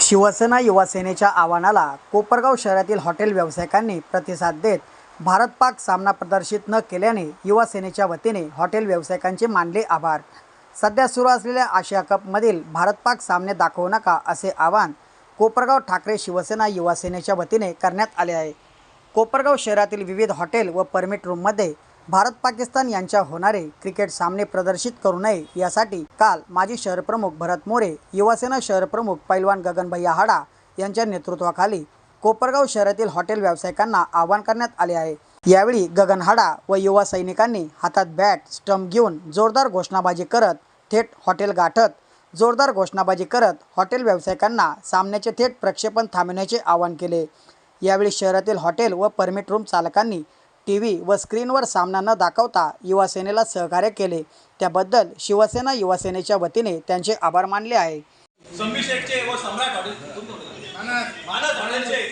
शिवसेना युवासेनेच्या आव्हानाला कोपरगाव शहरातील हॉटेल व्यावसायिकांनी प्रतिसाद देत भारत पाक सामना प्रदर्शित न केल्याने युवासेनेच्या वतीने हॉटेल व्यावसायिकांचे मानले आभार. सध्या सुरू असलेल्या आशिया कपमधील भारत पाक सामने दाखवू नका असे आवाहन कोपरगाव ठाकरे शिवसेना युवा सेनेच्या वतीने करण्यात आले आहे. कोपरगाव शहरातील विविध हॉटेल व परमिट रूममध्ये भारत पाकिस्तान यांच्या होणारे क्रिकेट सामने प्रदर्शित करू नये यासाठी काल माजी शहरप्रमुख भरत मोरे युवासेना शहरप्रमुख पैलवान गगनभैया हाडा यांच्या नेतृत्वाखाली कोपरगाव शहरातील हॉटेल व्यावसायिकांना आवाहन करण्यात आले आहे. यावेळी गगन हाडा व युवा सैनिकांनी हातात बॅट स्टंप घेऊन जोरदार घोषणाबाजी करत थेट हॉटेल गाठत जोरदार घोषणाबाजी करत हॉटेल व्यावसायिकांना सामन्याचे थेट प्रक्षेपण थांबवण्याचे आवाहन केले. यावेळी शहरातील हॉटेल व परमिट रूम चालकांनी टी व्ही व स्क्रीनवर सामना न दाखवता युवासेनेला सहकार्य केले. त्याबद्दल शिवसेना युवासेनेच्या वतीने त्यांचे आभार मानले आहे संभी शेठचे व सम्राट हॉटेल मानस हॉटेलचे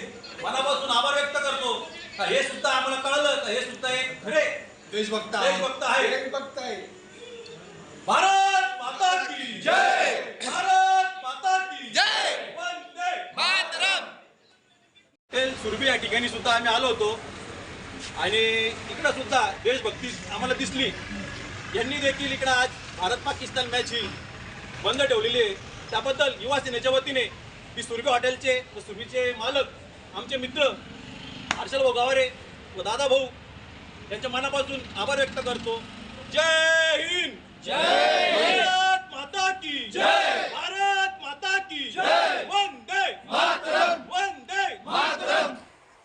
मनापासून आभार व्यक्त करतो का हे सुद्धा आम्हाला कळलं का हे सुद्धा एक खरे देशभक्त देशभक्त आहे. देशभक्त आहे. भारत माता की जय. भारत माता की जय. वंदे हॉटेल सुरभी या ठिकाणी सुद्धा आम्ही आलो होतो. आणि इकडं सुद्धा देशभक्ती आम्हाला दिसली. यांनी देखील इकडं आज भारत पाकिस्तान मॅच ही बंद ठेवलेली आहे. त्याबद्दल युवा सेनेच्या वतीने मी सुरभी हॉटेलचे व सुरभीचे मालक आमचे मित्र हर्षल भाऊ गावारे व दादा भाऊ यांच्या मनापासून आभार व्यक्त करतो. जय हिंद! जय भारत माता की जय! भारत माता की जय! वंदे वंदे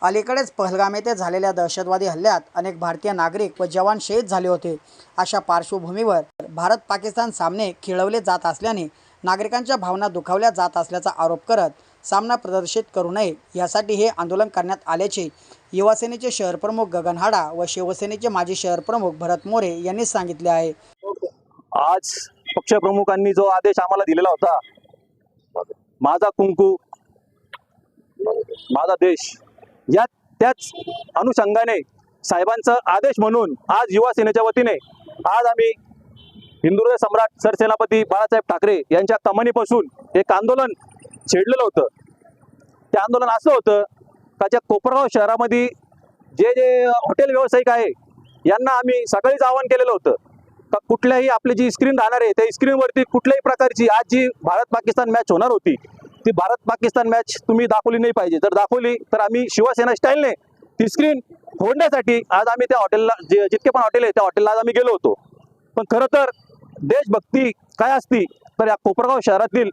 अलीकडेच पहलगाम येथे झालेल्या दहशतवादी हल्ल्यात अनेक भारतीय नागरिक व जवान शहीद झाले होते. अशा पार्श्वभूमीवर भारत पाकिस्तान सामने खेळवले जात असल्याने नागरिकांच्या भावना दुखावल्या जात असल्याचा आरोप करत सामना प्रदर्शित करू नये. यासाठी हे आंदोलन करण्यात आल्याचे युवासेनेचे शहरप्रमुख गगन हाडा व शिवसेनेचे माजी शहरप्रमुख भरत मोरे यांनी सांगितले आहे. आज पक्षप्रमुखांनी जो आदेश आम्हाला दिलेला होता माझा कुंकू माझा देश या त्याच अनुषंगाने साहेबांचा आदेश म्हणून आज युवा सेनेच्या वतीने आज आम्ही हिंदुहृदय सम्राट सरसेनापती बाळासाहेब ठाकरे यांच्या कमानीपासून एक आंदोलन छेडलेलं होतं. ते आंदोलन असं होतं का ज्या कोपरगाव शहरामध्ये जे जे हॉटेल व्यावसायिक आहे यांना आम्ही सकाळीच आवाहन केलेलं होतं का कुठल्याही आपली जी स्क्रीन राहणार आहे त्या स्क्रीनवरती कुठल्याही प्रकारची आज जी भारत पाकिस्तान मॅच होणार होती ती भारत पाकिस्तान मॅच तुम्ही दाखवली नाही पाहिजे. जर दाखवली तर आम्ही शिवसेना स्टाईलने ती स्क्रीन फोडण्यासाठी आज आम्ही त्या हॉटेलला जे जितके पण हॉटेल आहे त्या हॉटेलला आज आम्ही गेलो होतो. पण खरं तर देशभक्ती काय असती तर या कोपरगाव शहरातील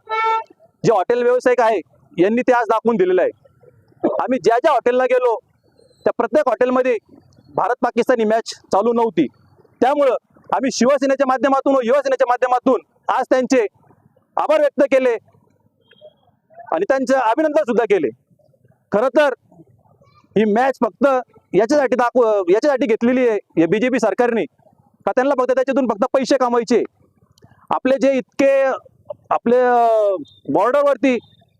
जे हॉटेल व्यावसायिक आहे यांनी ते आज दाखवून दिलेलं आहे. आम्ही ज्या ज्या हॉटेलला गेलो त्या प्रत्येक हॉटेलमध्ये भारत पाकिस्तानी मॅच चालू नव्हती. त्यामुळं आम्ही शिवसेनेच्या माध्यमातून व युवासेनेच्या माध्यमातून आज त्यांचे आभार व्यक्त केले आणि त्यांचं अभिनंदन सुद्धा केले. खरं तर ही मॅच फक्त याच्यासाठी दाखव याच्यासाठी घेतलेली आहे या बी जे पी सरकारने. का त्यांना फक्त त्याच्यातून फक्त पैसे कमवायचे? आपले जे इतके आपले बॉर्डरवरती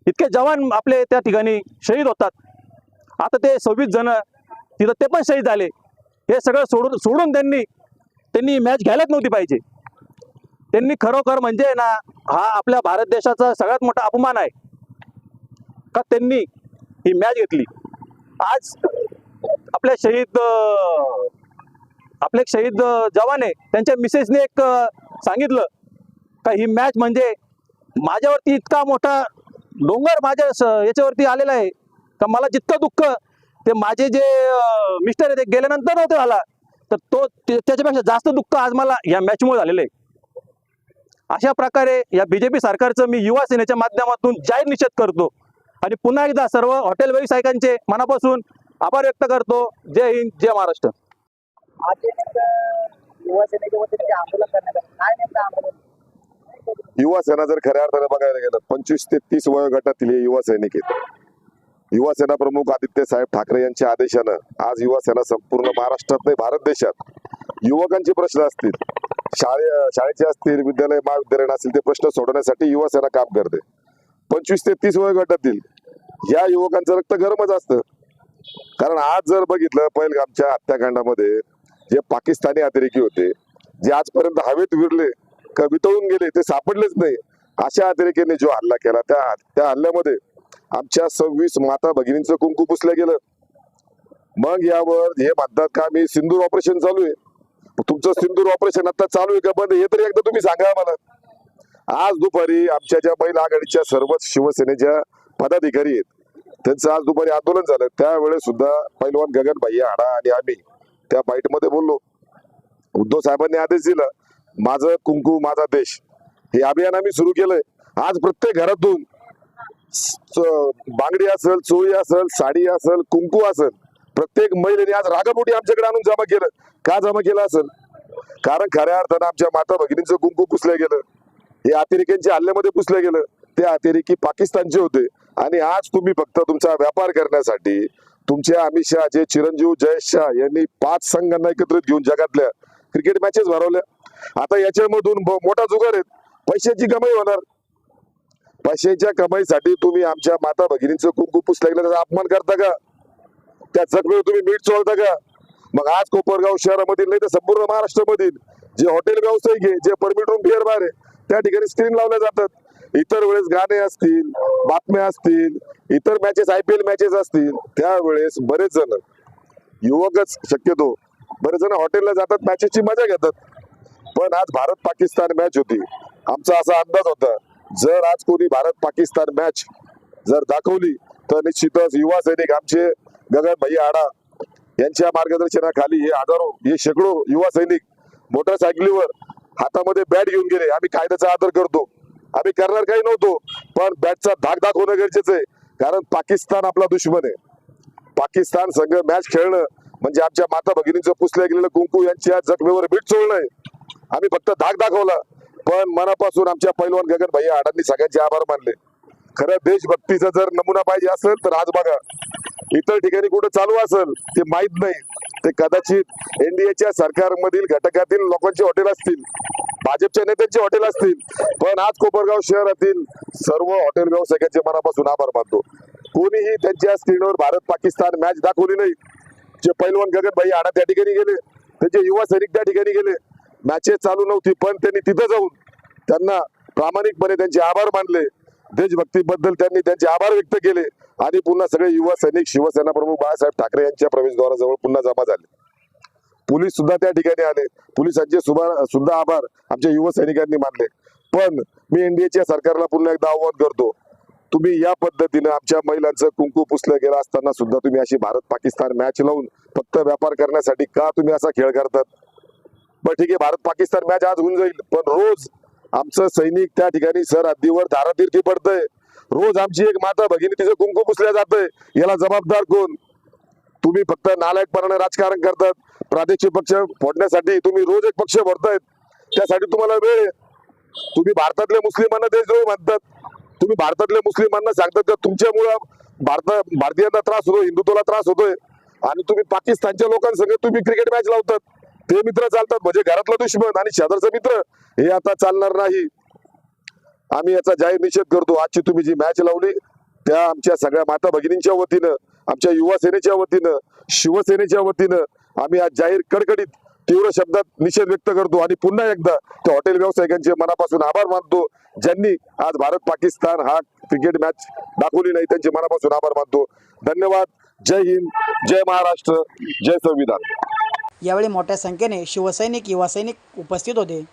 इतके जवान आपले त्या ठिकाणी शहीद होतात. आता ते सव्वीस जण तिथं ते पण शहीद झाले. हे सगळं सोडून सोडून त्यांनी त्यांनी मॅच घ्यायलाच नव्हती पाहिजे. त्यांनी खरोखर म्हणजे ना हा आपल्या भारत देशाचा सगळ्यात मोठा अपमान आहे. का त्यांनी ही मॅच घेतली. आज आपल्या शहीद आपले शहीद जवान आहे. त्यांच्या मिसेसने एक सांगितलं का ही मॅच म्हणजे माझ्यावरती इतका मोठा डोंगर माझ्या याच्यावरती आलेला आहे तर मला जितकं दुःख ते माझे जे मिस्टर आहे ते गेल्यानंतर नव्हतं झाला. तर तो त्याच्यापेक्षा जास्त दुःख आज मला या मॅचमुळे झालेलं आहे. अशा प्रकारे या बीजेपी सरकारचं मी युवा सेनेच्या माध्यमातून जाहीर निषेध करतो. आणि पुन्हा एकदा सर्व हॉटेल व्यावसायिकांचे मनापासून आभार व्यक्त करतो. जय हिंद जय महाराष्ट्र. युवा सेना जर खऱ्या अर्थाने बघायला गेलं पंचवीस ते तीस वयोगटातील हे युवा सैनिक आहेत. युवा सेना प्रमुख आदित्य साहेब ठाकरे यांच्या आदेशानं आज युवा सेना संपूर्ण महाराष्ट्रात नाही भारत देशात युवकांचे प्रश्न असतील. शाळे शाळेचे असतील विद्यालय महाविद्यालयीन असतील ते प्रश्न सोडवण्यासाठी युवा सेना काम करते. पंचवीस ते तीस वयोगटातील या युवकांचं रक्त गरमच असतं. कारण आज जर बघितलं पहिलगामच्या हत्याकांडामध्ये जे पाकिस्तानी अतिरेकी होते जे आजपर्यंत हवेत विरले वितळून गेले ते सापडलेच नाही. अशा अतिरेकेने जो हल्ला केला त्या त्या हल्ल्यामध्ये आमच्या सव्वीस माता भगिनींचं कुंकू पुसलं गेलं. मग यावर हे म्हणतात का मी सिंदूर ऑपरेशन चालू आहे. तुमचं सिंदूर ऑपरेशन आता चालू आहे का बंद हे तरी एकदा तुम्ही सांगा मला आज दुपारी आमच्या ज्या बैल आघाडीच्या सर्वच शिवसेनेच्या पदाधिकारी आहेत त्यांचं आज दुपारी आंदोलन झालं. त्यावेळेस सुद्धा पैलवान गगन भाई हाडा आणि आम्ही त्या बाईटमध्ये बोललो. उद्धव साहेबांनी आदेश दिला. माझं कुंकू माझा देश. हे अभियान आम्ही सुरू केलंय. आज प्रत्येक घरातून बांगडी असेल चोळी असेल साडी असेल कुंकू असेल. प्रत्येक महिलेने आज रागापोटी आमच्याकडे आणून जमा केलं. का जमा केलं असेल? कारण खऱ्या अर्थानं आमच्या माता भगिनींचं कुंकू पुसलं गेलं. हे अतिरेक्यांच्या हल्ल्यामध्ये पुसलं गेलं. ते अतिरेकी पाकिस्तानचे होते. आणि आज तुम्ही फक्त तुमचा व्यापार करण्यासाठी तुमचे अमित शहा जे चिरंजीव जयेश शाह यांनी पाच संघांना एकत्रित घेऊन जगातल्या क्रिकेट मॅचेस भरवल्या. आता याच्यामधून मोठा जुगार आहे. पैशाची कमाई होणार. पैशाच्या कमाईसाठी तुम्ही आमच्या माता भगिनींचं कुंकू पुसलं गेलं त्याचा अपमान करता का? त्या जखमेवर तुम्ही मीठ चोळता का? मग आज कोपरगाव शहरामधील नाही तर संपूर्ण महाराष्ट्रामधील जे हॉटेल व्यावसायिक आहे जे परमिट रूम बिअर बार आहे त्या ठिकाणी स्क्रीन लावल्या जातात. इतर वेळेस गाणे असतील बातम्या असतील इतर matches I P L matches असतील त्यावेळेस बरेच जण युवकच शक्यतो बरेच जण हॉटेलला जातात मॅचेसची मजा घेतात. पण आज भारत पाकिस्तान मॅच होती. आमचा असा अंदाज होता जर आज कोणी भारत पाकिस्तान मॅच जर दाखवली तर निश्चितच युवा सैनिक आमचे गगन भैया आडा यांच्या मार्गदर्शनाखाली हे हजारो हे शेकडो युवा सैनिक मोटरसायकलीवर हातामध्ये बॅट घेऊन गेले. आम्ही कायद्याचा आदर करतो. आम्ही करणार काही नव्हतो पण बॅटचा धाक दाखवणं गरजेचं आहे. कारण पाकिस्तान आपला दुश्मन आहे. पाकिस्तान संघ मॅच खेळणं म्हणजे आमच्या माता भगिनीचं पुसल्या गेलेलं कुंकू यांच्या जखमेवर बीट चोळणं आहे. आम्ही फक्त धाक दाखवला. पण मनापासून आमच्या पैलवान गगन भैया आडांनी सगळ्यांचे आभार मानले. खरं देशभक्तीचा जर नमुना पाहिजे असेल तर आज बघा. इतर ठिकाणी कुठं चालू असेल ते माहीत नाही. ते कदाचित एनडीएच्या सरकारमधील घटकातील लोकांचे हॉटेल असतील भाजपच्या नेत्यांचे हॉटेल असतील. पण आज कोपरगाव शहरातील सर्व हॉटेल व्यावसायिकांचे मनापासून आभार मानतो. कोणीही त्यांच्या स्क्रीनवर भारत पाकिस्तान मॅच दाखवली नाही. जे पैलवान गगन भाई आडा त्या ठिकाणी गेले त्यांचे युवा सैनिक त्या ठिकाणी गेले. मॅचेस चालू नव्हती पण त्यांनी तिथं जाऊन त्यांना प्रामाणिकपणे त्यांचे आभार मानले. देशभक्तीबद्दल त्यांनी त्यांचे आभार व्यक्त केले आणि पुन्हा सगळे युवा सैनिक शिवसेना प्रमुख बाळासाहेब ठाकरे यांच्या प्रवेशद्वाराजवळ पुन्हा जमा झाले. पोलीस सुद्धा त्या ठिकाणी आले. पोलिसांचे सुभा- सुद्धा आभार आमच्या युवा सैनिकांनी मानले. पण मी एनडीएच्या सरकारला पुन्हा एकदा आव्हान करतो. तुम्ही या पद्धतीनं आमच्या महिलांचं कुंकू पुसलं गेलं असताना सुद्धा तुम्ही अशी भारत पाकिस्तान मॅच लावून फक्त व्यापार करण्यासाठी का तुम्ही असा खेळ करतात? पण ठीक आहे भारत पाकिस्तान मॅच आज होऊन जाईल. पण रोज आमचं सैनिक त्या ठिकाणी सरहद्दीवर धारातीर्थी पडतंय. रोज आमची एक माता भगिनी तिचं कुंकू पुसल्या जातंय. याला जबाबदार कोण? तुम्ही फक्त नालायकपणाने राजकारण करतात. प्रादेशिक पक्ष फोडण्यासाठी तुम्ही रोज एक पक्ष भरतायत. त्यासाठी तुम्हाला वेळ आहे. तुम्ही भारतातल्या मुस्लिमांना देशद्रोही म्हणतात. तुम्ही भारतातल्या मुस्लिमांना सांगतात का तुमच्यामुळं भारत भारतीयांना त्रास होतो हिंदुत्वाला त्रास होतोय. आणि तुम्ही पाकिस्तानच्या लोकांसंग तुम्ही क्रिकेट मॅच लावतात. ते मित्र चालतात म्हणजे घरातला दुश्मन आणि शेजारचा मित्र हे आता चालणार नाही. आम्ही याचा जाहीर निषेध करतो. आजची तुम्ही जी मॅच लावली त्या आमच्या सगळ्या माता भगिनींच्या वतीनं आमच्या युवा सेनेच्या वतीनं शिवसेनेच्या वतीनं आम्ही आज जाहीर कडकडीत तीव्र शब्दात निषेध व्यक्त करतो. आणि पुन्हा एकदा त्या हॉटेल व्यावसायिकांचे मनापासून आभार मानतो ज्यांनी आज भारत पाकिस्तान हा क्रिकेट मॅच दाखवली नाही त्यांचे मनापासून आभार मानतो. धन्यवाद. जय हिंद जय महाराष्ट्र जय संविधान. यावेळी मोठ्या संख्येने शिवसैनिक युवासैनिक उपस्थित होते.